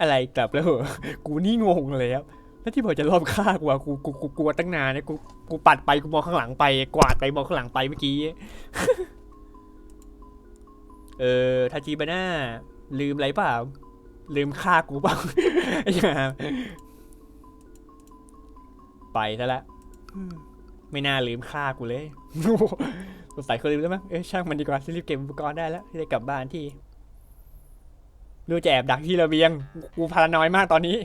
อะไรกลับแล้วเหรอกูนี่งงเลยครับแล้วที่บอกจะรอบฆ่ากูอะกูกูกูกลัวตั้งนานเนี่ยกูกูปัดไปกูมองข้างหลังไปกวาดไปมองข้างหลังไปเมื่อกี้เออทาจิบาน่าลืมอะไรเปล่าลืมฆ่ากูเปล่าไอ้ห่าไปซะละไม่น่าลืมฆ่ากูเลยสงสัยคนลืมแล้วมั้งเอ้ช่างมันดีกว่ารีบเก็บอุปกรณ์ได้แล้วจะได้กลับบ้านที่ รู้จะแอบดักที่ระเบียง กูพารานอยมากตอนนี้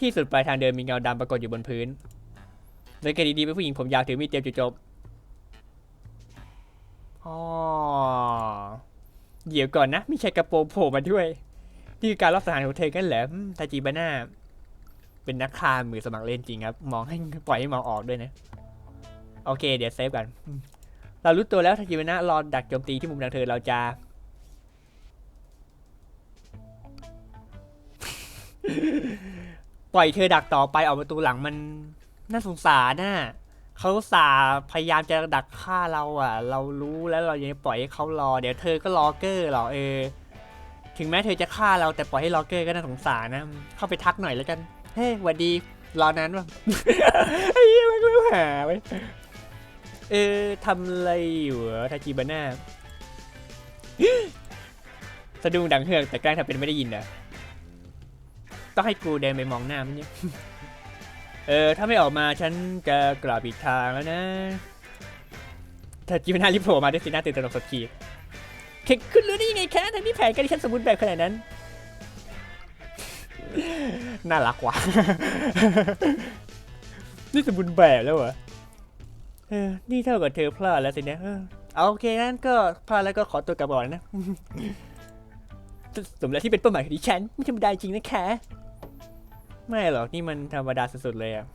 ที่สุดปลายทางเดินมีเงาดำปรากฏอยู่บนพื้นสังเกดีๆเป็นผู้หญิงผมยาวถือมีดเตรียมจุดจบอ๋อเดี๋ยวก่อนนะม่ใช่กระโปรงโผล่มาด้วย นี่คือการรอบสารของเธอกันเหรอทาจิบาน่า เป็นนักฆ่ามือสมัครเล่นจริงครับ มองให้ปล่อยให้มองออกด้วยนะ โอเค เดี๋ยวเซฟกัน เรารู้ตัวแล้วทาจิบาน่ารอดักโจมตีที่มุมทางเธอเราจะ ปล่อยเธอดักต่อไปออกประตูหลังมันน่าสงสารน่ะเขาอุตสาห์พยายามจะดักฆ่าเราอะ เรารู้แล้วเรายังปล่อยให้เขารอ เดี๋ยวเธอก็รอเกอร์หรอเออ ถึงแม้เธอจะฆ่าเราแต่ปล่อยให้รอเกอร์ก็น่าสงสารนะ เข้าไปทักหน่อยแล้วกัน เฮ้ยหวัดดีรอนานวะไอ้เหี้ยมันรู้หาไว้ยเออทำอะไรอยู่เหรอทาจิบาน่าสะดุ้งดังเฮือกแต่แกล้งทำเป็นไม่ได้ยินเหรอ ต้องให้กูเดินไปมองหน้ามันเนี่ยเออ ถ้าไม่ออกมาฉันจะกลับอีกทางแล้วนะถ้าจิมนารีบโผล่มาด้วยสีหน้าตื่นตระหนกสดขีเข่คุณรู้ได้ยังไงแค่ทั้งที่แผนการที่ฉันสมบูรณ์แบบขนาดนั้น น่ารักว่ะ นี่สมบูรณ์แบบแล้วเหรอ เออ นี่เท่ากับเธอพลาดแล้วสินะเออเอาโอเคงั้นก็พลาดแล้วก็ขอตัวกลับก่อนนะสมแล้วที่เป็นเป้าหมายของดิฉันไม่ธรรมดาจริงนะคะ ไม่หรอกนี่มันธรรมดาสุดๆเลยอะ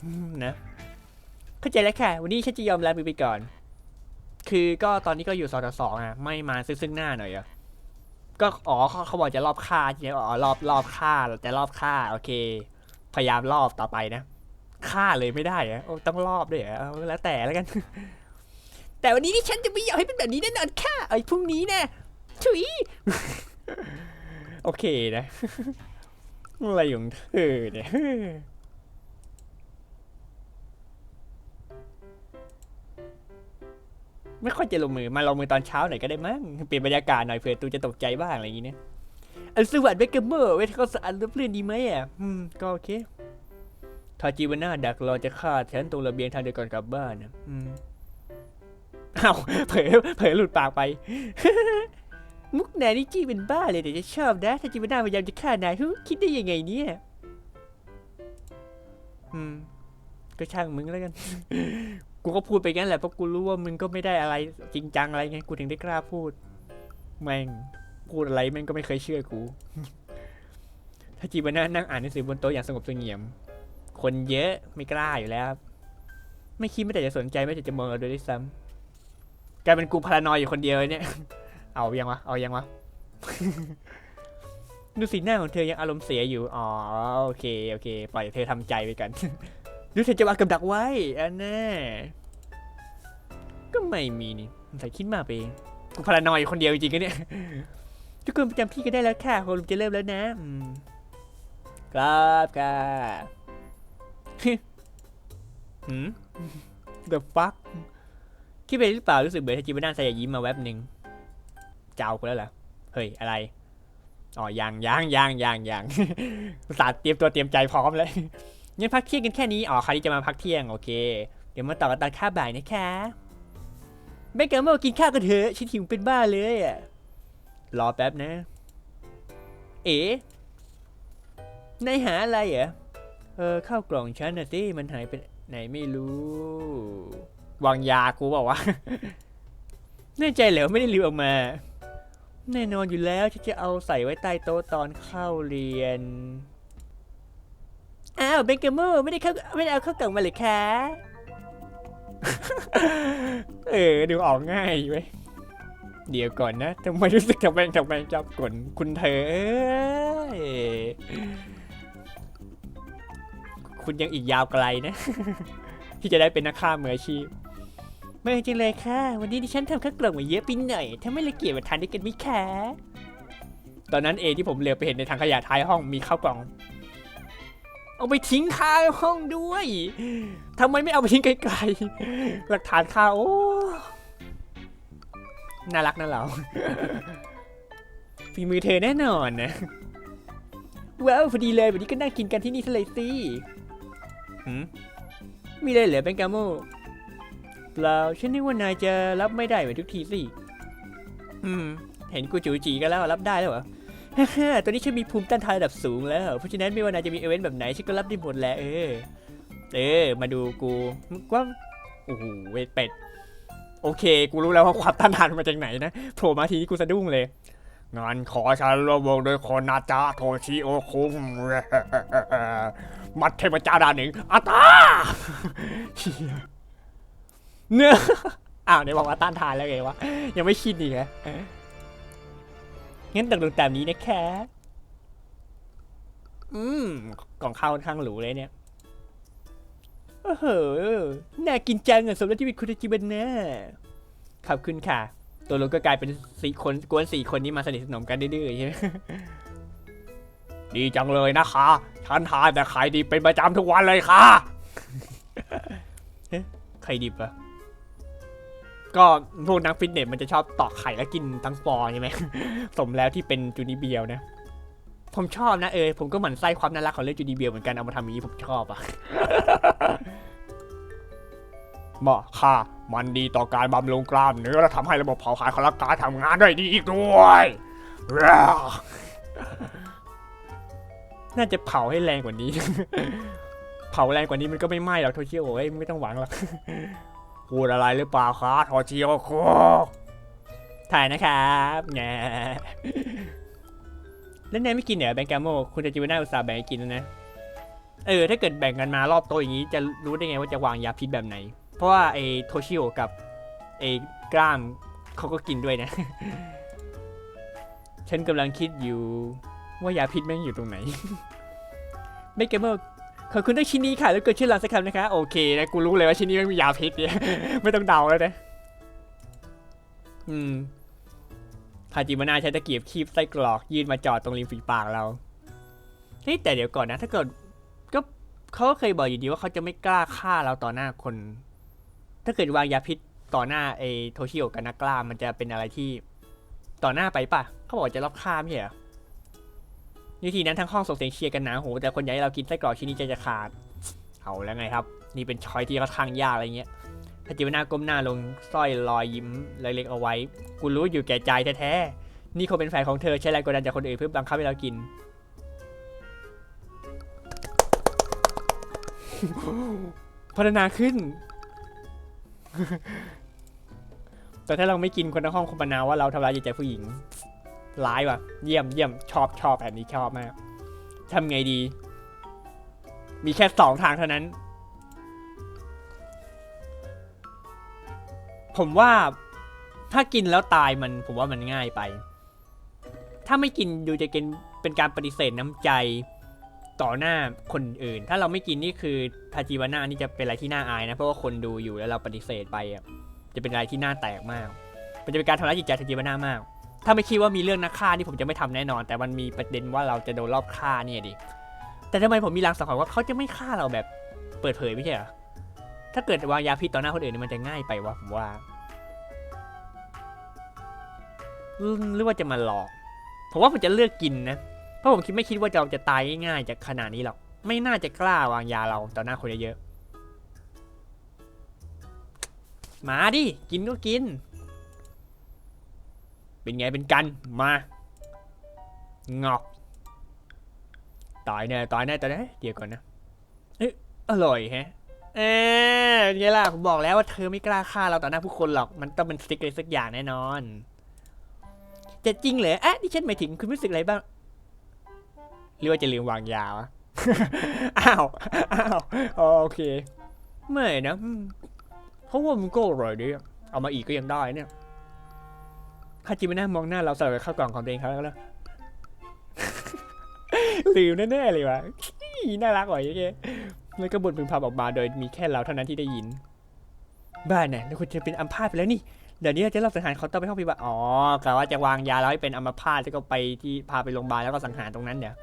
นะ เข้าใจแล้วค่ะ วันนี้ฉันจะยอมรับมือไปก่อน คือก็ตอนนี้ก็อยู่สองต่อสองอะไม่มาซึ่งซึ่งหน้าหน่อยอะก็อ๋อเขาเขาบอกจะรอบฆ่าใช่ไหมอ๋อรอบรอบฆ่าแต่รอบฆ่าโอเค พยายามรอบต่อไปนะฆ่าเลยไม่ได้อะโอ้ต้องรอบด้วยอเอาแล้วแต่แล้วกัน แต่วันนี้ที่ฉันจะไม่อยากให้เป็นแบบนี้แน่นอนค่ะไอ้พรุ่งนี้นะถุยโอเคนะ อะไรของเธอเนี่ยไม่ค่อยจะลงมือมาลงมือตอนเช้าหน่อยก็ได้มั้งเปลี่ยนบรรยากาศหน่อยเผื่อตูจะตกใจบ้างอะไรอย่างงี้เนี่ยอันสวัสดิ์เบเกอร์เมอร์เว้ยเขาสะอาดรับเลื่อนดีไหมอะอืมก็โอเคทาจิวาน่าดักรอจะฆ่าฉันตรงระเบียงทางเดินก่อนกลับบ้านนะอืมเอาเผลอเผลอหลุดปากไป มุกนายนี่จี้เป็นบ้าเลยแต่จะชอบนะ ถ้าจิวาน่าพยายามจะฆ่านายฮึคิดได้ยังไงเนี่ยอืมก็ช่างมึงแล้วกัน กูก็พูดไปงั้นแหละเพราะกูรู้ว่ามึงก็ไม่ได้อะไรจริงจังอะไรไงกูถึงได้กล้าพูด แม่งพูดอะไรแม่งก็ไม่เคยเชื่อกู ถ้าจีบาน่านั่งอ่านหนังสือบนโต๊ะอย่างสงบเสงี่ยม คนเยอะไม่กล้าอยู่แล้ว ไม่คิดไม่แต่จะสนใจไม่แต่จะมองเราโดยด้วยซ้ำกลายเป็นกูพารานอยอยู่คนเดียวเนี่ย เอายังวะ เอายังวะ ดูสีหน้าของเธอยังอารมณ์เสียอยู่ อ๋อโอเคโอเค ปล่อยเธอทำใจไปกัน ดูเธอจะวางกับดักไว้อันแน่ก็ไม่มีนี่ใส่คิดมากไปเองกูพารานอยอยู่คนเดียวจริงๆนเนี่ย ทุกคนประจำที่ก็ได้แล้วค่ะโฮมจะเริ่มแล้วนะอืมครับค่ะหืม The fuck คิดไปหรือเปล่ารู้สึกเบื่อที่จิบด้านใส่ยิ้มมาแวบหนึ่ง เจ้ากูแล้วเหรอเฮ้ยอะไรอ๋อยังยังยังยังยังอุตส่าห์เตรียมตัวเตรียมใจพร้อมเลยงั้นพักเที่ยงกันแค่นี้อ๋อใครที่จะมาพักเที่ยงโอเค เดี๋ยวมาต่อกันตอนข้าบ่ายนะคะแม่เกิดมากินข้าวกันเถอะฉันหิวเป็นบ้าเลยอะรอแป๊บนะ เอ๋นายหาอะไรเหรอเออข้าวกล่องฉันน่ะสิมันหายไปไหนไม่รู้วางยากูบอกว่าแน่ใจเหรอไม่ได้ลืมออกมา แน่นอนอยู่แล้วฉันจะเอาใส่ไว้ใต้โต๊ะตอนเข้าเรียน อ้าวเบนเกอร์ไม่ได้เข้าไม่ได้เอาเข้ากล่องมาเลยคะเออดูออกง่ายเว้ยเดี๋ยวก่อนนะทำไมรู้สึกทำไมทำไมจับกลคุณเธอเอคุณยังอีกยาวไกลนะ ที่จะได้เป็นนักฆ่ามืออาชีพ ไม่จริงเลยค่ะ วันนี้ดิฉันทำข้าวกล่องมาเยอะไปหน่อย ถ้าไม่ละเกียดมาทานด้วยกันไหมคะตอนนั้นเองที่ผมเหลือไปเห็นในถังขยะท้ายห้องมีข้าวกล่อง เอาไปทิ้งคาห้องด้วยทำไมไม่เอาไปทิ้งไกลๆ หลักฐานคาโอ้น่ารักนะเราฝีมือเธอแน่นอนนะว้าวพอดีเลยวันนี้ก็นั่งกินกันที่นี่ซะเลยสิมีอะไรเหรอแบงกาโม เปล่าฉันนึกว่านายจะรับไม่ได้เหมือนทุกทีสิ อืม เห็นกูจูจีกันแล้วรับได้แล้วเหรอฮ่าๆตอนนี้ฉันมีภูมิต้านทานระดับสูงแล้ว เพราะฉะนั้นไม่ว่านายจะมีเอเวนต์แบบไหนฉันก็รับได้หมดแหล้วเออ เออ มาดูกูว่าโอ้โหเวทเป็ด โอเค กูรู้แล้วว่าความต้านทานมาจากไหนนะ โผล่มาทีนี้กูสะดุ้งเลย งานขอฉันร่วมวงโดยคนนาจาโทชิโอคุงมัดเทพเจ้าดานหนึ่งอาตา เหี้ยเนื้ออ้าวไหนบอกว่าต้านทานแล้วไงวะ ยังไม่ชินอีกเหรองั้นตกลงตามนี้นะคะอืมกล่องข้าวค่อนข้างหรูเลยเนี่ยโอ้โหน่ากินจังอะสมแล้วที่เป็นคุณจิบันนะขอบคุณค่ะ ตัวลงก็กลายเป็นสี่คนกวนสี่คนนี้มาสนิทสนมกันดื้อๆใช่ไหมดีจังเลยนะคะฉันทานแต่ไข่ดิบเป็นประจำทุกวันเลยค่ะเอ๊ะไข่ดิบอะ ก็พวกนักฟิตเนสมันจะชอบตอกไข่แล้วกินทั้งฟองใช่ไหม สมแล้วที่เป็นจูนิเบียวนะ ผมชอบนะเออผมก็หมั่นไส้ความน่ารักของเรื่องจูนิเบียวเหมือนกันเอามาทำอย่างนี้ผมชอบอะเหมาะค่ะ มันดีต่อการบำรุงกล้ามเนื้อและทำให้ระบบเผาผลาญของร่างกายทำงานได้ดีอีกด้วยน่าจะเผาให้แรงกว่านี้ เผาแรงกว่านี้มันก็ไม่ไหม้หรอกโทชิโอ้ยไม่ต้องหวังหรอก พูดอะไรหรือเปล่าคะโทชิโอโคถ่ายนะครับแงแล้วนายไม่กินเหรอแบงกาโมคุณจะจิวน่าอุตส่าห์แบ่งให้กินแล้วนะ เออ ถ้าเกิดแบ่งกันมารอบโต๊ะอย่างนี้ จะรู้ได้ไงว่าจะวางยาพิษแบบไหน เพราะว่าไอ้โทชิโอกับไอ้กล้ามเขาก็กินด้วยนะ ฉันกำลังคิดอยู่ว่ายาพิษแม่งอยู่ตรงไหนไม่เกมเมอร์ ขอบคุณด้วยชิ้นนี้ค่ะ แล้วเกิดชื่อร้านสักคำนะคะ โอเคนะกูรู้เลยว่าชิ้นนี้แม่มียาพิษเนี่ย ไม่ต้องเดาแล้วนะ อืมฮาจิมานาใช้ตะเกียบคีบไส้กรอก ยื่นมาจอดตรงริมฝีปากเราเฮ้แต่เดี๋ยวก่อนนะ ถ้าเกิดก็เขาก็เคยบอกอยู่ดีว่าเขาจะไม่กล้าฆ่าเราต่อหน้าคน ถ้าเกิดวางยาพิษต่อหน้าไอ้โทชิโอกับนักกล้ามันจะเป็นอะไรที่ต่อหน้าไปปะเขาบอกจะรับฆ่าไม่ใช่เหรอ วิธีนั้นทั้งห้องส่งเสียงเชียร์กันหนาหูแต่คนอยากให้เรากินไส้กรอกชิ้นนี้ใจจะขาด เอาแล้วไงครับ นี่เป็นชอยที่ค่อนข้างยากอะไรเงี้ยถ้าจิวนาก้มหน้าลงสร้อยรอยยิ้มเล็กๆเอาไว้ กูรู้อยู่แก่ใจแท้ๆ นี่คงเป็นแฟนของเธอใช้แรงกดดันจากคนอื่นเพื่อบังคับให้เรากิน พัฒนาขึ้น แต่ถ้าเราไม่กินคนทั้งห้องคงประนามว่าเราทำร้ายจิตใจผู้หญิง ร้ายว่ะ เยี่ยมเยี่ยมชอบชอบแบบนี้ชอบมากทำไงดี มีแค่สองทางเท่านั้น ผมว่าถ้ากินแล้วตายมันผมว่ามันง่ายไป ถ้าไม่กินดูจะกินเป็นการปฏิเสธน้ำใจต่อหน้าคนอื่น ถ้าเราไม่กินนี่คือทาจิวาน่านี่จะเป็นอะไรที่น่าอายนะ เพราะว่าคนดูอยู่แล้วเราปฏิเสธไปอะจะเป็นอะไรที่น่าแตกมาก มันจะเป็นการทำร้ายจิตใจทาจิวาน่ามาก ถ้าไม่คิดว่ามีเรื่องนักฆ่านี่ผมจะไม่ทำแน่นอน แต่มันมีประเด็นว่าเราจะโดนรอบฆ่าเนี่ยดิ แต่ทำไมผมมีรางสังหรณ์ว่าเขาจะไม่ฆ่าเราแบบเปิดเผยไม่ใช่หรอ ถ้าเกิดวางยาพิษต่อหน้าคนอื่นนี่มันจะง่ายไปวะผมว่า หรือว่าจะมาหลอก ผมว่าผมจะเลือกกินนะ เพราะผมคิดไม่คิดว่าเราจะตายง่ายๆจากขนาดนี้หรอก ไม่น่าจะกล้าวางยาเราต่อหน้าคนเยอะๆมาดิ กินก็กิน เป็นไงเป็นกันมางอกตายแน่ตายแน่ตายแน่เดี๋ยวก่อนนะเอ๊ะอร่อยแฮะเอ๊ะเป็นไงล่ะผมบอกแล้วว่าเธอไม่กล้าฆ่าเราต่อหน้าผู้คนหรอกมันต้องเป็นสติ๊กอะไรสักอย่างแน่นอนจะจริงเหรออะนี่ฉันหมายถึงคุณรู้สึกอะไรบ้างหรือว่าจะลืมวางยาวะอ้าวอ้าวโอเค ไม่นะเพราะว่ามันก็อร่อยดีเอามาอีกก็ยังได้เนี่ย คาจิมาน่ามองหน้าเราใส่ไว้เข้ากล่องของตัวเองเขาแล้วก็ล้วลืมแน่ๆเลยวะน่ารักว่าอยเย้ยแล้วก็บ่นพึมพำออกมาโดยมีแค่เราเท่านั้นที่ได้ยิน บ้านน่ะแล้วคุณจะเป็นอัมพาตไปแล้วนี่ เดี๋ยวนี้จะรอบสังหารเขาต้องไปห้องพยาบาล อ๋อกะว่าจะวางยาแล้วให้เป็นอัมพาตแล้วก็ไปที่พาไปโรงพยาบาลแล้วก็สังหารตรงนั้นเดี๋ยว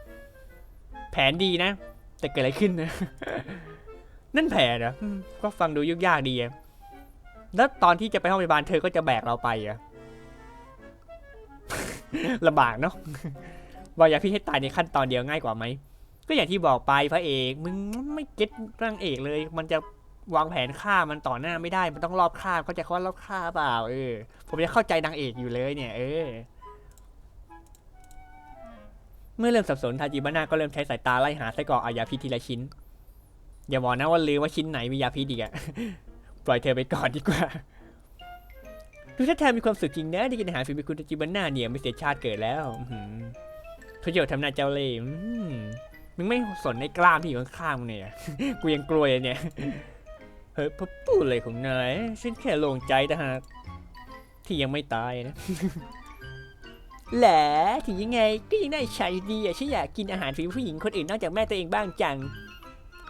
แผนดีนะ แต่เกิดอะไรขึ้นนะ นั่นแผนเหรอก็ฟังดูยุ่งยากดี แล้วตอนที่จะไปห้องพยาบาลเธอก็จะแบกเราไปอะ ลำบากเนาะวางยาพิษให้ตายในขั้นตอนเดียวง่ายกว่าไหมก็อย่างที่บอกไปพระเอกมึงไม่เก็ตร่างเอกเลย มันจะวางแผนฆ่ามันต่อหน้าไม่ได้มันต้องรอบฆ่าเขาใจะเขาว่ารอบฆ่าเปล่าเออผมจะเข้าใจนางเอกอยู่เลยเนี่ย เออ เมื่อเริ่มสับสนทาจิบานาก็เริ่มใช้สายตาไล่หาไส้กรอกอายาพิษทีละชิ้น อย่าบอกนะว่าลืมว่าชิ้นไหนมียาพิษอีกอะปล่อยเธอไปก่อนดีกว่า ดูท่าทางมีความสุขจริงนะที่กินอาหารฝีมือคุณทาจิบาน่าเนี่ยไม่เสียชาติเกิดแล้วอื้อหือทุกอย่างทำหน้าเจ้าเล่ห์มึงไม่สนในกล้ามที่อยู่ข้างๆมึงเนี่ย กูยังกลัวเลยเนี่ย เฮ้ยพ่อพูดอะไรของนายฉันแค่โล่งใจแต่หากที่ยังไม่ตายนะแหละถึงยังไงก็ยังได้ใช้ดีอะฉันอยากกินอาหารฝีมือผู้หญิงคนอื่นนอกจากแม่ตัวเองบ้างจัง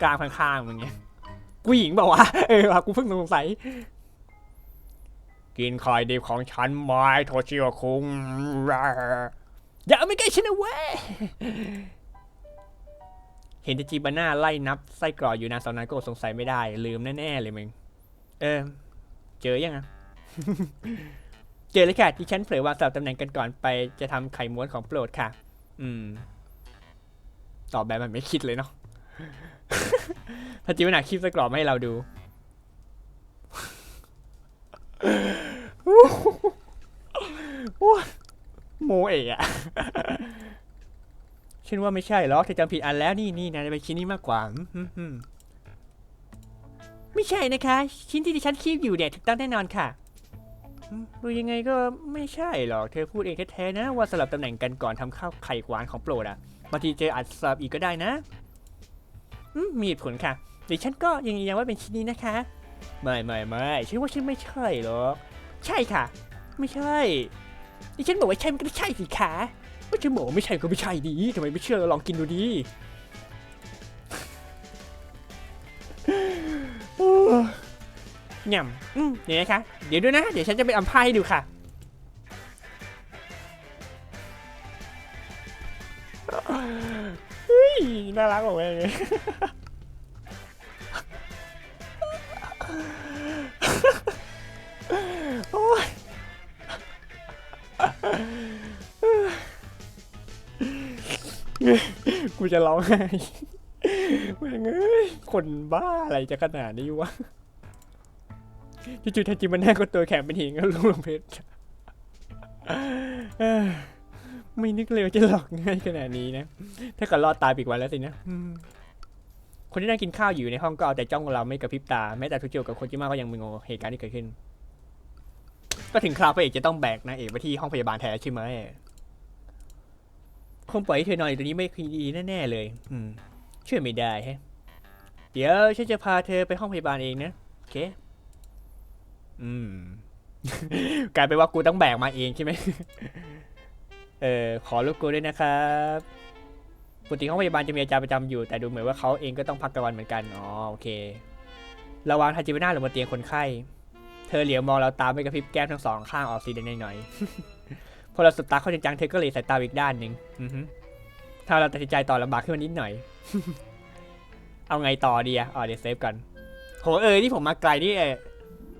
กลางข้างๆมึงเนี่ยกูหญิงบอกว่าวะเออว่ะกูเพิ่งสงสัย กินไข่ดิบของฉันไหม้โทชิโอคุงอย่าเอาไม่ใกล้ฉันนะเว้ยเห็นต่จีบาน่าไล่นับไส้กรอกอยู่นานสองนานก็อดสงสัยไม่ได้ ลืมแน่ๆเลยมึง เออ เจอยังอะเจอเลยค่ะที่ฉันเผลอวางสับตำแหน่งกันก่อนไปจะทำไข่ม้วนของโปรดค่ะ อืม ตอบแบบมันไม่คิดเลยเนาะถ้าจีบาน่าคลิปไส้กรอกมาให้เราดู โมเอะฉันว่าไม่ใช่หรอกเธอจำผิดอันแล้วนี่นี่นะเป็นชิ้นนี้มากกว่าไม่ใช่นะคะ ชิ้นที่ดิฉันคีบอยู่เนี่ยถูกต้องแน่นอนค่ะดูยังไงก็ไม่ใช่หรอก เธอพูดเองแท้ๆนะ ว่าสลับตำแหน่งกันก่อนทำข้าวไข่หวานของโปรดอะบางทีเจออาจสลับอีกก็ได้นะมีผลค่ะดิฉันก็ยังยืนยันว่าเป็นชิ้นนี้นะคะ ไม่ไม่ไม่ฉันว่าฉันไม่ใช่หรอก ใช่ค่ะ ไม่ใช่ดิฉันบอกว่าใช่มันก็ไม่ใช่สิคะไม่ฉันบอกว่าไม่ใช่ก็ไม่ใช่ดีทำไมไม่เชื่อลองกินดูดีโอ้ยำอืมเดี๋ยวนะคะ เดี๋ยวด้วยนะ เดี๋ยวฉันจะไปอัมพายให้ดูค่ะเฮ้ยน่ารักกว่าแม่เลย โอ้ยกูจะร้องไห้แม่งเอ้ยคนบ้าอะไรจะขนาดนี้วะจู่ๆทันจิมันแน่ก็ตัวแข็งเป็นหินก็ลงลงเพชรไม่นึกเลยว่าจะหลอกง่ายขนาดนี้นะ ถ้ากิดรอดตายปอีกวันแล้วสินะ คนที่นั่งกินข้าวอยู่ในห้องก็เอาแต่จ้องเราไม่กระพริบตาแม้แต่ทุกเจียวกับคนที่มาก็ยังมึงงเหตุการณ์ที่เกิดขึ้น ก็ถึงคราวพระเอกจะต้องแบกนางเอกไปที่ห้องพยาบาลแทนใช่ไหมคงปล่อยให้เธอนอนอยู่ตรงนี้ไม่คือดีแน่ๆเลย อืมช่วยไม่ได้แฮะเดี๋ยวฉันจะพาเธอไปห้องพยาบาลเองนะโอเค อืมกลายเป็นว่ากูต้องแบกมาเองใช่ไหมเออขอรบกวนด้วยนะครับ ปกติห้องพยาบาลจะมีอาจารย์ประจำอยู่ แต่ดูเหมือนว่าเขาเองก็ต้องพักกลางวันเหมือนกันอ๋อโอเคระวังทาจิบนาหรือบนเตียงคนไข้ เธอเหลียวมองเราตามไปกระพริบแก้มทั้งสองข้างออกสีแดงหน่อยๆพอเราสบตาเข้าจริงๆเธอก็เลยสายตาอีกด้านหนึ่งถ้าเราตัดสินใจต่อลำบากขึ้นมานิดหน่อย เอาไงต่อดีอะอ๋อเดี๋ยวเซฟกันโหเออที่ผมมาไกลนี่เออ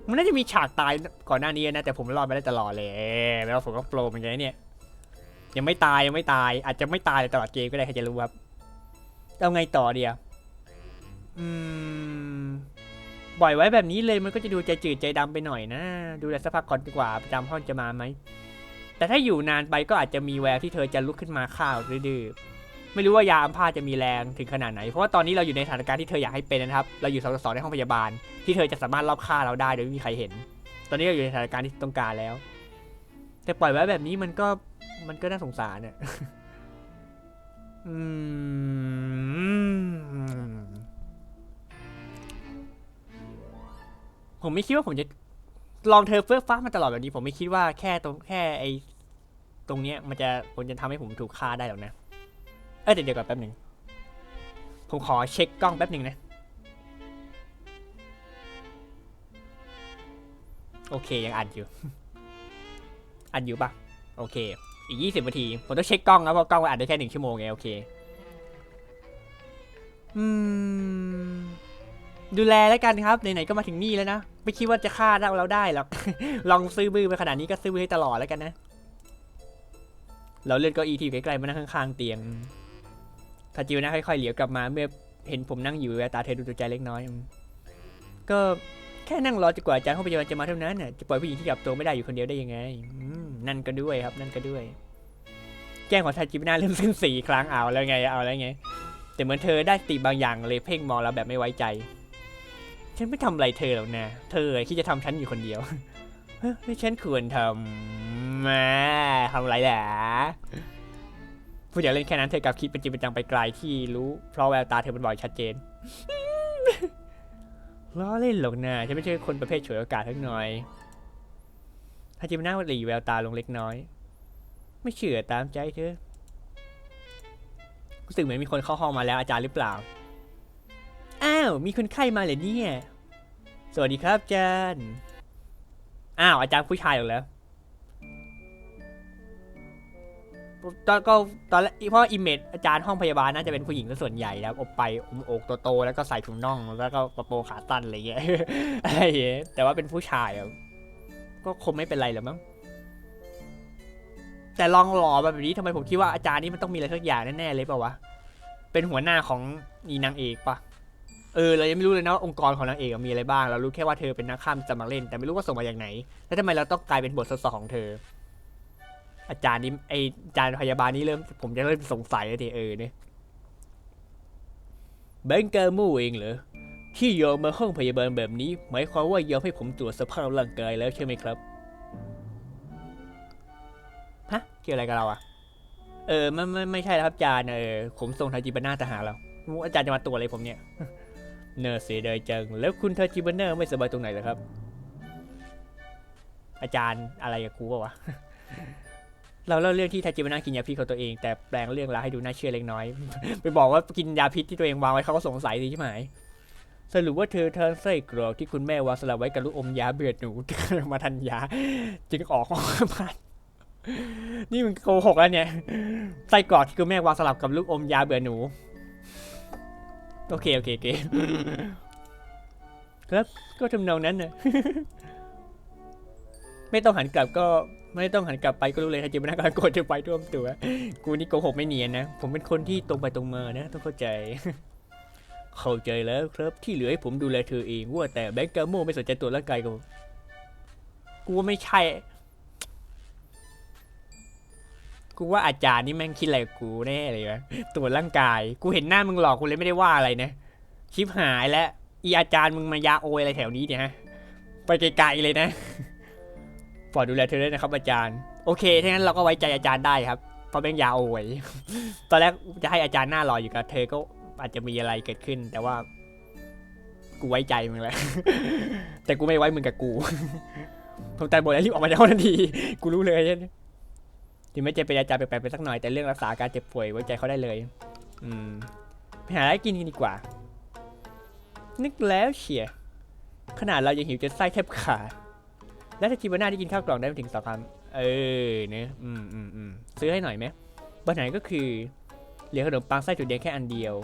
มันน่าจะมีฉากตายก่อนหน้านี้นะแต่ผมรอดมาได้ตลอดเลยแล้วผมก็โปรเหมือนกันเนี่ย ยังไม่ตายยังไม่ตาย อาจจะไม่ตายตลอดเกมก็ได้ใครจะรู้ครับเอาไงต่อเดีอะอืมปล่อยไว้แบบนี้เลยมันก็จะดูใจจืดใจดำไปหน่อยนะ ดูแลสักพักก่อนดีกว่าประจำห้องจะมาไหม แต่ถ้าอยู่นานไปก็อาจจะมีแววที่เธอจะลุกขึ้นมาฆ่าดื้อไม่รู้ว่ายาอัมพาตจะมีแรงถึงขนาดไหน เพราะว่าตอนนี้เราอยู่ในสถานการณ์ที่เธออยากให้เป็นนะครับ เราอยู่สองต่อสองในห้องพยาบาล ที่เธอจะสามารถรอบฆ่าเราได้โดยไม่มีใครเห็น ตอนนี้เราอยู่ในสถานการณ์ที่ต้องการแล้ว แต่ปล่อยไว้แบบนี้มันก็มันก็น่าสงสารเนี่ยอืมผมไม่คิดว่าผมจะลองเธอเฟื่องฟ้ามาตลอดแบบนี้ ผมไม่คิดว่าแค่ตรงแค่ไอตรงเนี้ยมันจะผมจะทำให้ผมถูกฆ่าได้หรอกนะ เออเดี๋ยวเดี๋ยวก่อนแป๊บหนึ่งผมขอเช็คกล้องแป๊บหนึ่งนะ โอเคยังอัดอยู่ อัดอยู่ปะโอเค อีกยี่สิบนาที ผมต้องเช็คกล้องนะเพราะกล้องมันอัดได้แค่หนึ่งชั่วโมงไงโอเค อืม ดูแลแล้วกันครับ ไหนๆก็มาถึงนี่แล้วนะ ไม่คิดว่าจะฆ่าเราได้หรอก ลองซื้อบื้อไปขนาดนี้ก็ซื้อบื้อให้ตลอดแล้วกันนะ เราเลื่อนเก้าอี้ที่ใกล้ๆมานั่งข้างๆเตียงทาจิวนะค่อยๆเหลียวกลับมาเมื่อเห็นผมนั่งอยู่แววตาเธอดูตกใจเล็กน้อย ก็ แค่นั่งรอจนกว่าอาจารย์ห้องพยาบาลจะมาเท่านั้นน่ะจะปล่อยผู้หญิงที่จับตัวไม่ได้อยู่คนเดียวได้ยังไงอืมนั่นก็ด้วยครับ นั่นก็ด้วย แก้งของทาจิวนะเริ่มขึ้นสี่ครั้งเอาแล้วไงเอาแล้วไง แต่เหมือนเธอได้สติบางอย่างเลยเพ่งมองเราแบบไม่ไว้ใจ ฉันไม่ทำอะไรเธอหรอกนะ เธอคิดจะทำฉันอยู่คนเดียว เฮ้ยฉันควรทำมาทำอะไรแหละพูดอย่างเล่นแค่นั้นเธอกลับคิดเป็นจริงเป็นจังไปไกลที่รู้ เพราะแววตาเธอมันบอกชัดเจน ล้อเล่นหรอกนะฉันไม่ใช่คนประเภทฉวยโอกาสทั้งหน่อยถ้าจิมน่าหลีแววตาลงเล็กน้อย ไม่เชื่อตามใจเธอรู้สึกเหมือนมีคนเข้าห้องมาแล้วอาจารย์หรือเปล่า อ้าว มีคนไข้มาเหรอเนี่ย สวัสดีครับอาจารย์ อ้าว อาจารย์ผู้ชายหรอแล้ว ตอนก็ตอนแรกเพราะอิมเมจอาจารย์ห้องพยาบาลน่าจะเป็นผู้หญิงซะส่วนใหญ่แล้วอบไปอมอกโตๆแล้วก็ใส่ถุงน่องแล้วก็กระโปรงขาสั้นอะไรเงี้ยอะไรเงี้ยแต่ว่าเป็นผู้ชายก็คงไม่เป็นไรหรอกมั้งแต่ลองหล่อแบบนี้ทำไมผมคิดว่าอาจารย์นี่มันต้องมีอะไรสักอย่างแน่ๆเลยป่าวะเป็นหัวหน้าของอีนางเอกปะเออเรายังไม่รู้เลยนะว่าองค์กรของนางเอกมีอะไรบ้าง เรารู้แค่ว่าเธอเป็นนักข้ามจะมาเล่น แต่ไม่รู้ว่าส่งมาอย่างไหน แล้วทำไมเราต้องกลายเป็นบททดสอบของเธอ อาจารย์นี่ไออาจารย์พยาบาลนี่เริ่มผมจะเริ่มสงสัยแล้วทีเออเนี่ยแบงเกอร์มูเองเหรอที่ยอมมาห้องพยาบาลแบบนี้ หมายความว่ายอมให้ผมตรวจสภาพร่างกายแล้วใช่ไหมครับฮะเกี่ยวอะไรกับเราอะเออไม่ไม่ไม่ใช่แล้วครับอาจารย์เออผมส่งทาจิบาน่าทหารเราอาจารย์จะมาตรวจอะไรผมเนี่ยเนอร์เสียดายจัง แล้วคุณทาจิบาน่าไม่สบายตรงไหนเหรอครับ อาจารย์อะไรกับกูปะวะ เราเล่าเรื่องที่ทาจิบาน่ากินยาพิษของตัวเองแต่แปลงเรื่องราวให้ดูน่าเชื่อเล็กน้อย ไปบอกว่ากินยาพิษที่ตัวเองวางไว้เขาก็สงสัยดีใช่ไหมสรุปว่าเธอทานไส้กรอกที่คุณแม่วางสลับไว้กับลูกอมยาเบื่อหนูมาทันยา จึงออกมาบ้านนี่มันโกหกแล้วเนี่ยไส้กรอกที่คุณแม่วางสลับกับลูกอมยาเบื่อหนู โอเคโอเคโอเคครับก็ทำนองนั้นนะไม่ต้องหันกลับก็ ไม่ต้องหันกลับไปก็รู้เลยถ้าจิมนาการโกรธจะไปท่วมตัว กูนี่โกหกไม่เนียนนะ ผมเป็นคนที่ตรงไปตรงมานะ ต้องเข้าใจ เข้าใจแล้วครับที่เหลือให้ผมดูแลเธอเองว่าแต่แบงก์กาโมไม่สนใจตัวร่างกายกูกูว่าไม่ใช่ กูว่าอาจารย์นี่แม่งคิดอะไรกูแน่เลยวะตรวจร่างกาย กูเห็นหน้ามึงหลอกกูเลยไม่ได้ว่าอะไรนะ ชิบหายแล้วอีอาจารย์มึงมายาโอยอะไรแถวนี้เนี่ยฮะ ไปไกลๆเลยนะ ฝากดูแลเธอด้วยนะครับอาจารย์ โอเคถ้างั้นเราก็ไว้ใจอาจารย์ได้ครับ เพราะแม่งยาโอยตอนแรกจะให้อาจารย์หน้าล่ออยู่กับเธอก็อาจจะมีอะไรเกิดขึ้น แต่ว่า กูไว้ใจมึงแหละแต่กูไม่ไว้มึงกับกูผมแต่บทแล้วรีบออกมาจากห้องทันที กูรู้เลยเนี่ยถึงแม้จะเป็นอาจารย์แปลกๆไปสักหน่อยแต่เรื่องรักษาการเจ็บป่วยไว้ใจเขาได้เลย อืมไปหาอะไรกินกันดีกว่า นึกแล้วเชียขนาดเรายังหิวจนไส้แทบขาด แล้วถ้าจิบาน่าได้กินข้าวกล่องได้ไม่ถึงสองคำเออเนะอืมอืมอืมซื้อให้หน่อยไหมบันไหนก็คือเหลือขนมปังไส้ถั่วแดงแค่อันเดียว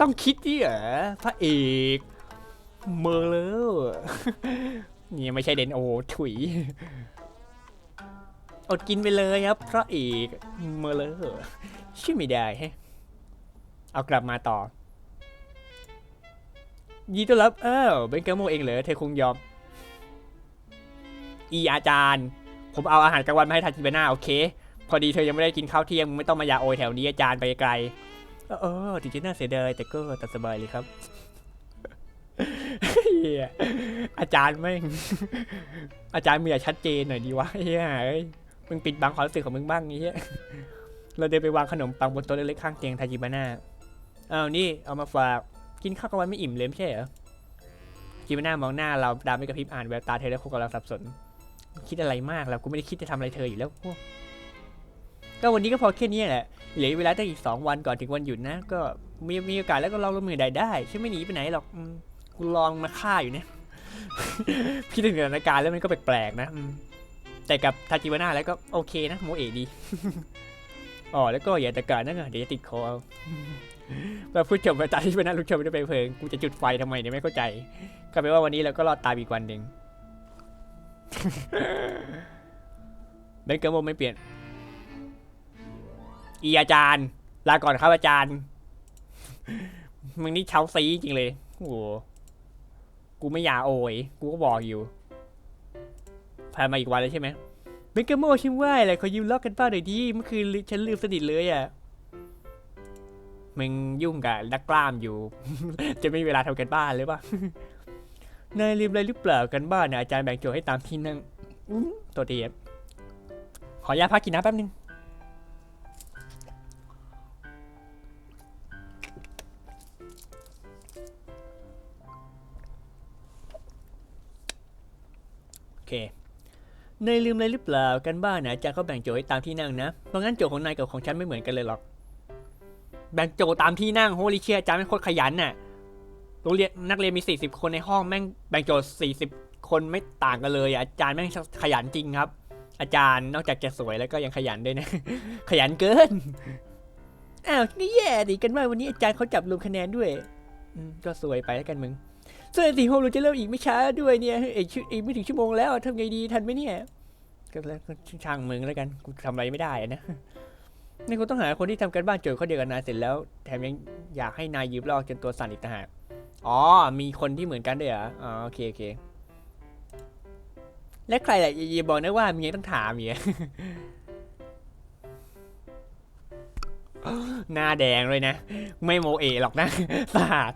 ต้องคิดดิเหรอพระเอกเมอร์แล้วเนี่ยไม่ใช่เดนโอถุย อดกินไปเลยครับ พระเอกเมอร์เลอร์ชื่อไม่ได้ฮะเอากลับมาต่อ ยีต้อนรับอ้าวเป็นกาโมเองเหรอเธอคงยอม อีอาจารย์ ผมเอาอาหารกลางวันมาให้ทาจิเบน่าโอเค พอดีเธอยังไม่ได้กินข้าวเที่ยงมึงไม่ต้องมายาโอยแถวนี้อาจารย์ไปไกลเออเออถึงจะน่าเสียดายแต่ก็ตัดสบายเลยครับอาจารย์แม่ง อาจารย์มึงอย่าชัดเจนหน่อยดีวะเฮียเอ้ยมึงปิดบังความรู้สึกของมึงบ้างนี้ยเราเดินไปวางขนมปังบนโต๊ะเล็กๆข้างเตียงทาจิบาน่าอ้าวนี่เอามาฝาก กินข้าวกลางวันไม่อิ่มเลยไม่ใช่เหรอจิบาน่ามองหน้าเราดามไม่กระพริบอ่านแววตาเธอแล้วคงกำลังสับสน คิดอะไรมากแล้วกูไม่ได้คิดจะทำอะไรเธออยู่แล้วก็วันนี้ก็พอแค่นี้แหละเหลือเวลาตั้งอีกสองวันก่อนถึงวันหยุดนะ ก็มีมีโอกาสแล้วก็ลองลงมือได้ได้ฉันไม่หนีไปไหนหรอกกูลองมาฆ่าอยู่เนี่ยพี่ถึงสถานการณ์แล้วมันก็แปลกๆนะแต่กับทาจิบาน่าแล้วก็โอเคนะโมเอะดีอ๋อแล้วก็อย่าตะการนั่นไงเดี๋ยวจะติดคอเอา มาพูดจบไปตาที่เป็นนักลุกชมไม่ได้ไปเพลิง กูจะจุดไฟทำไมเนี่ยไม่เข้าใจ ก็แปลว่าวันนี้เราก็รอดตายอีกวันหนึ่งเบนเกอร์โมไม่เปลี่ยน อีอาจารย์ ลาก่อนครับอาจารย์ มึงนี่เช้าซีจริงเลย โอ้โหกูไม่อยากโอยกูก็บอกอยู่ผ่านมาอีกวันแล้วใช่ไหมเบนเกอร์โมชิมว่าอะไรขอยืมล็อกกันบ้างหน่อยดิเมื่อคืนฉันลืมสนิทเลยอะ มึงยุ่งกับนักกล้ามอยู่ จะไม่มีเวลาทำกันบ้านหรือเปล่านายลืมอะไรหรือเปล่ากันบ้านนะอาจารย์แบ่งโจทย์ให้ตามที่นั่งตัวดีครับขออนุญาตพักกินน้ำแป๊บนึงโอเคนายลืมอะไรหรือเปล่ากันบ้านนะอาจารย์เขาแบ่งโจทย์ให้ตามที่นั่งนะเพราะงั้นโจทย์ของนายกับของฉันไม่เหมือนกันเลยหรอก แบ่งโจตามที่นั่งโฮลิเชียอาจารย์โคตรขยันน่ะโรงเรียนนักเรียนมี 40 คนในห้องแม่งแบ่งโจทย์40 คนไม่ต่างกันเลยอะอาจารย์แม่งขยันจริงครับ อาจารย์นอกจากจะสวยแล้วก็ยังขยันด้วยนะ ขยันเกินอ้าวนี่แย่ดิกันว่าวันนี้อาจารย์เขาจับรวมคะแนนด้วยก็สวยไปแล้วกันมึงส่วนสี่โมเราจะเริ่มอีกไม่ช้าด้วยเนี่ยเอกอีกไม่ถึงชั่วโมงแล้วทำไงดีทันไหมเนี่ยก็แล้วก็ช่างมึงแล้วกันกูทำอะไรไม่ได้อะ นะนี่กูต้องหาคนที่ทำกันบ้านโจทย์เขาเดียวกันนายเสร็จแล้ว แถมยังอยากให้นายยืมลอกจนตัวสั่นอีกต่างหากอ๋อ มีคนที่เหมือนกันด้วยเหรออ๋อโอเคโอเค และใครล่ะอย่าบอกนะว่ามียังต้องถามอย่างเงี้ยหน้าแดงเลยนะ ไม่โมเอะหรอกนะสาด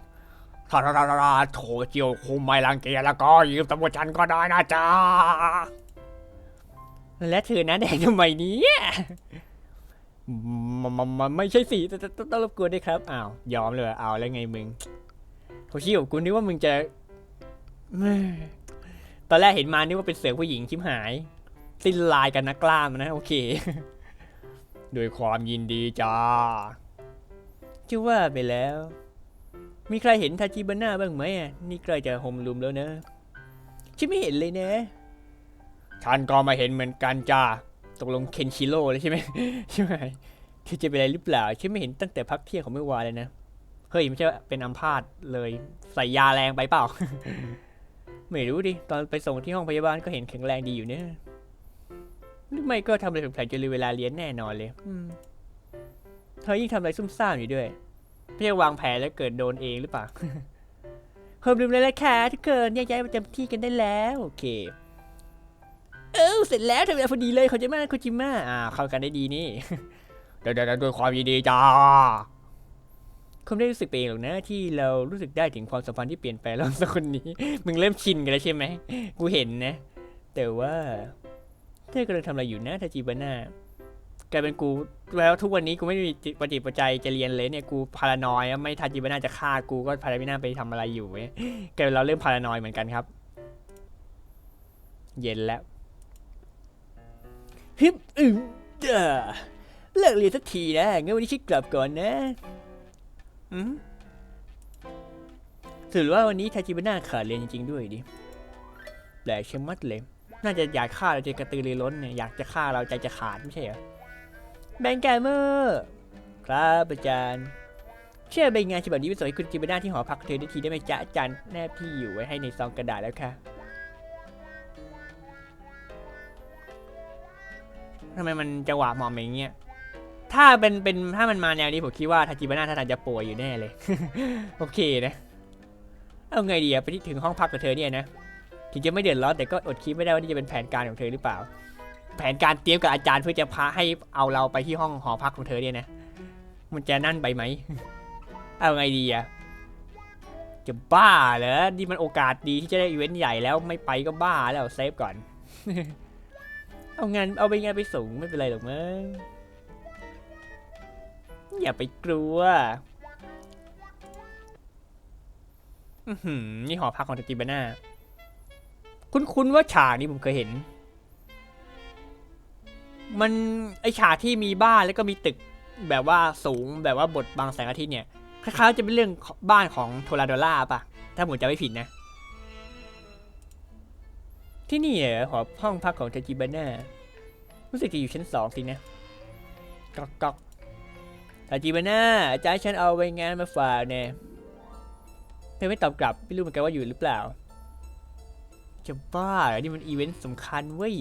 ทาราราราโถเจียวคุมไม่รังเกียจแล้วก็ยืมตำรวจฉันก็ได้นะจ๊ะและเธอหน้าแดงทำไมเนี้มัน มันไม่ใช่สีต้องต้องต้องรบกวนด้วยครับอ้าวยอมเลยเอเอาแล้วไงมึงเขาชี้กับกูนึกว่ามึงจะตอนแรกเห็นมานึกว่าเป็นเสือผู้หญิงชิมหาย สิ้นลายกันนักกล้ามนะ โอเคด้วยความยินดีจ้าจะว่าไปแล้ว มีใครเห็นทาจิบาน่าบ้างไหมอะนี่ใกล้จะโฮมรูมแล้วนะฉันไม่เห็นเลยนะฉันก็มาเห็นเหมือนกันจ้า ตกลงเคนชิโร่เลยใช่ไหมใช่ไหมเธอจะเป็นอะไรหรือเปล่าฉันไม่เห็นตั้งแต่พักเที่ยงของเมื่อวานเลยนะ เฮ้ยไม่ใช่ว่าเป็นอัมพาตเลยใส่ยาแรงไปเปล่า ไม่รู้ดิ ตอนไปส่งที่ห้องพยาบาลก็เห็นแข็งแรงดีอยู่เนี่ยหรือไม่ก็ทำอะไรแผิดๆจนลืมเวลาเรียนแน่นอนเลยเธอยิ่งทำอะไรซุ่มซ่ามอยู่ด้วยไม่ใช่วางแผนแล้วเกิดโดนเองหรือเปล่าเพิ่มลืมเลยละค่ะทุกคนแยกย้ายประจำที่กันได้แล้ว โอเค เออเสร็จแล้วทำเวลาพอดีเลยเขาจะมาโคจิมะอ่าเข้ากันได้ดีนี่เดี๋ยวเดี๋ยวด้วยความยินดีจ้าคงไม่ได้รู้สึกไปเองหรอกนะที่เรารู้สึกได้ถึงความสัมพันธ์ที่เปลี่ยนไปแล้วสักคนนี้ มึงเริ่มชินกันแล้วใช่ไหมกูเห็นนะ แต่ว่าเธอกำลังทำอะไรอยู่นะทาจิบาน่ากลายเป็นกูแล้วทุกวันนี้กูไม่มีจิตปฏิปัจจัยจะเรียนเลยเนี่ยกูพารานอยไม่ทาจิบาน่าจะฆ่ากูก็พาราน่าไปทำอะไรอยู่เว้ยกลายเป็นเราเริ่มพารานอยเหมือนกันครับ เย็นแล้ว ฮึบอึมเด้อเลิกเรียนสักทีนะงั้นวันนี้ชิกกลับก่อนนะอืมถือว่าวันนี้ทาจิบาน่าขาดเรียนจริงๆด้วยดิแปลกชมัดเลย น่าจะอยากฆ่าเราจะกระตือรือร้นเนี่ยอยากจะฆ่าเราใจจะขาดไม่ใช่เหรอแบงค์แกมเมอร์ครับอาจารย์ เชื่อใบงานฉบับนี้ไปส่งให้คุณจิบาน่าที่หอพักเธอได้ทีได้ไหมจ๊ะอาจารย์แนบที่อยู่ไว้ให้ในซองกระดาษแล้วค่ะ ทำไมมันจังหวะหมอมอย่างเงี้ยถ้าเป็นเป็นถ้ามันมาแนวนี้ผมคิดว่าทาจิบาน่าท่าทางจะป่วยอยู่แน่เลย โอเคนะ เอาไงดีอะไปที่ถึงห้องพักกับเธอเนี่ยนะถึงจะไม่เดือดร้อนแต่ก็อดคิดไม่ได้ว่านี่จะเป็นแผนการของเธอหรือเปล่า แผนการเตรียมกับอาจารย์เพื่อจะพาให้เอาเราไปที่ห้องหอพักของเธอเนี่ยนะ มันจะนั่นไปไหม เอาไงดีอะจะบ้าเหรอนี่มันโอกาสดีที่จะได้อีเวนต์ใหญ่แล้วไม่ไปก็บ้าแล้วเซฟก่อน เอางานเอาไปงานไปสูงไม่เป็นไรหรอกมั้งอย่าไปกลัวนี่หอพักของตาจิบาน่าคุ้นๆว่าฉากนี้ผมเคยเห็น มันไอฉากที่มีบ้านแล้วก็มีตึกแบบว่าสูงแบบว่าบทบางแสงอาทิตย์เนี่ยคล้ายๆจะเป็นเรื่องบ้านของโทราโดล่าป่ะ ถ้าผมจะไม่ผิดนะ ที่นี่เหรอหอห้องพักของเทจิบาน่ารู้สึกจะอยู่ชั้นสองสินะก๊อกก๊อกเทจิบาน่าอาจารย์ฉันเอาใบงานมาฝากเนี่ยเธอไม่ตอบกลับไม่รู้เหมือนกันว่าอยู่หรือเปล่า จะบ้าเหรอนี่มันอีเวนต์สำคัญเว้ย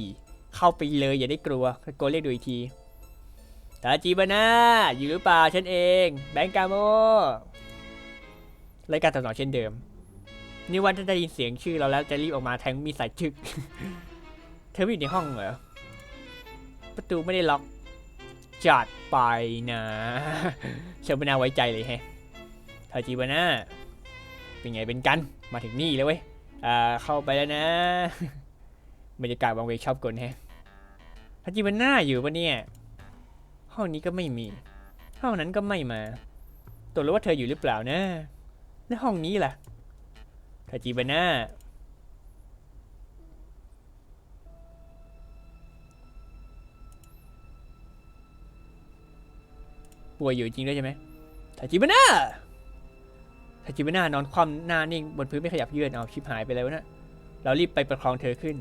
เข้าไปเลยอย่าได้กลัวโกนเรียกดูอีกทีตาจิบาน่าอยู่หรือเปล่าฉันเอง แบงก์กาโมรายการต่อๆเช่นเดิม นี่วันถ้าได้ยินเสียงชื่อเราแล้วจะรีบออกมาแทงมีดใส่ชึก เธออยู่ในห้องเหรอ ประตูไม่ได้ล็อก จัดไปนะเชอร์บนาไว้ใจเลยแฮะทาจิบนาเป็นไงเป็นกัน มาถึงนี่แล้วเว้ยอ่าเข้าไปแล้วนะ บรรยากาศวังเวงชอบกลแฮะทาจิบนาอยู่ปะเนี่ย ห้องนี้ก็ไม่มี ห้องนั้นก็ไม่มาตกลงว่าเธออยู่หรือเปล่านะ แล้วห้องนี้ล่ะ ทาจิบาน่าป่วยอยู่จริงด้วยใช่ไหมทาจิบาน่าทาจิบาน่านอนคว่ำหน้านิ่งบนพื้นไม่ขยับเยื่อนเอาชิบหายไปแล้วนะ เรารีบไปประคองเธอขึ้น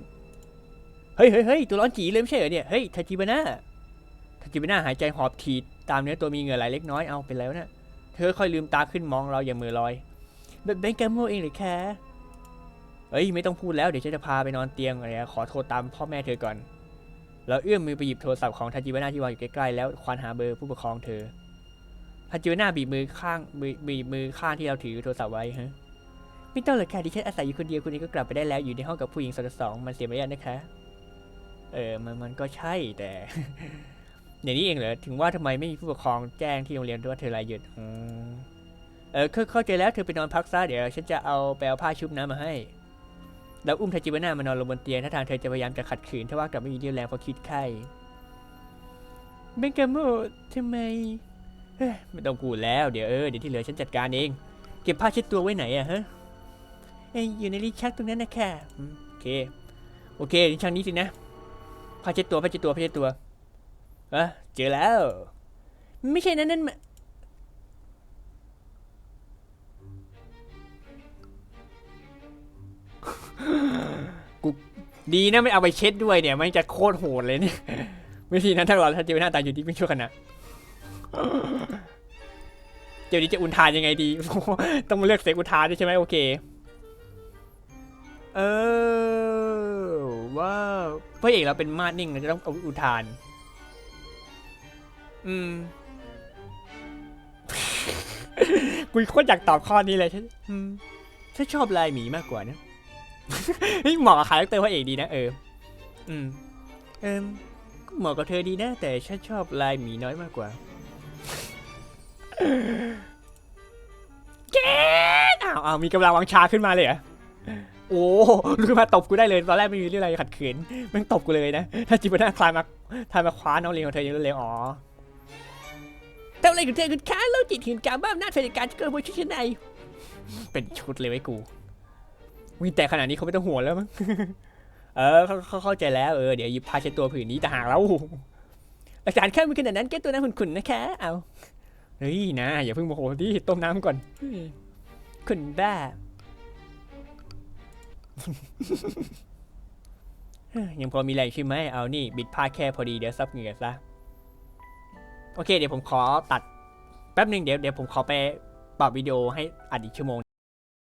เฮ้ยเฮ้ยเฮ้ยตัวร้อนจีเลยไม่ใช่เหรอเนี่ย เฮ้ยทาจิบาน่าทาจิบาน่าหายใจหอบทีดตามเนื้อตัวมีเหงื่อไหลเล็กน้อยเอาไปแล้วนะ เธอค่อยลืมตาขึ้นมองเราอย่างมือลอย แบบแบงค์แกมโมเองหรือแค่เอ้ยไม่ต้องพูดแล้วเดี๋ยวฉันจะพาไปนอนเตียงอะไรขอโทรตามพ่อแม่เธอก่อนเราเอื้อมมือไปหยิบโทรศัพท์ของทาจิวาน่าที่วางอยู่ใกล้ๆแล้วควานหาเบอร์ผู้ปกครองเธอทาจิวาน่าบีบมือข้างบีบบีบมือข้างที่เราถือโทรศัพท์ไว้ฮะไม่ต้องเลยค่ะดิฉันอาศัยอยู่คนเดียวคุณนี้ก็กลับไปได้แล้วอยู่ในห้องกับผู้หญิงสองสองมันเสียมารยาทนะคะ เออมันมันก็ใช่แต่อย่างนี้เองเหรอถึงว่าทำไมไม่มีผู้ปกครองแจ้งที่โรงเรียนว่าเธอลายหยุดอืม เออเข้าเข้าใจแล้วเธอไปนอนพักซะเดี๋ยวฉันจะเอาไปเอาผ้าชุบน้ำมาให้ แล้วอุ้มทาจิบาน่ามานอนลงบนเตียงถ้าทางเธอจะพยายามจะขัดขืนถ้าว่ากลับไม่มีเรี่ยวแรงเพราะคิดไข้เบงกาโมทำไมไม่ต้องกูแล้วเดี๋ยวเออเดี๋ยวที่เหลือฉันจัดการเอง เก็บผ้าเช็ดตัวไว้ไหนอะฮะเอ้ยอยู่ในลิ้นชักตรงนั้นนะค่ะโอเค โอเคลิ้นชักนี้สินะผ้าเช็ดตัวผ้าเช็ดตัวผ้าเช็ดตัวเออเจอแล้ว ไม่ใช่นั่นนั่น กูดีนะไม่เอาไปเช็ดด้วยเนี่ยมันจะโคตรโหดเลยเนี่ยวิธีนั้นถ้าเราถ้าเจอหน้าตาอยู่ที่ไม่ช่วยขณะเดี๋ยวนี้จะอุนทานยังไงดี ต้องมาเลือกเสียงอุทานด้วยใช่ไหมโอเค เออว้าพระเอกเราเป็นมาดนิ่งเราจะต้องเอาอุทาน อืมกูโคตรอยากตอบข้อนี้เลยฉันฉันชอบลายหมีมากกว่านะ เฮ้ยเหมาะกับคาแรคเตอร์พระเอกดีนะเออ อืม เออก็เหมาะกับเธอดีนะ แต่ฉันชอบลายหมีน้อยมากกว่าเกดอ้าวอ้าวมีกำลังวังชาขึ้นมาเลยเหรอ โอ้ลุกมาตบกูได้เลย ตอนแรกไม่มีเรื่องอะไรขัดขืนมันตบกูเลยนะ ถ้าจิบหน้าคลายมาทายมาคว้าน้องเลี้ยงของเธออย่างรวดเร็วอ๋อทำอะไรกับเธอคุณค้าโลจิตหืนกาบ้าอำนาเผด็จการเกิดบนชุดชั้นในเป็นชุดเลยไว้กู วิ่งแต่ขนาดนี้เขาไม่ต้องห่วงแล้วมั้ง เออเขาเข้าใจแล้วเออเดี๋ยวหยิบผ้าเช็ดตัวผืนนี้ต่หากแล้วหลักฐานแค่มีขนาดนั้นแก้ตัวน้ำขุ่นๆนะคะ เอาเฮ้ยนะอย่าเพิ่งโมโหดิต้มน้ำก่อนขุ่นบ้ายยังพอมีแรงใช่ไหมเอานี่ บิดผ้าแค่พอดีเดี๋ยวซับเหงื่อซะ โอเค เดี๋ยวผมขอตัด แป๊บหนึ่งเดี๋ยวเดี๋ยวผมขอไปปรับวิดีโอให้อัดอีกชั่วโมง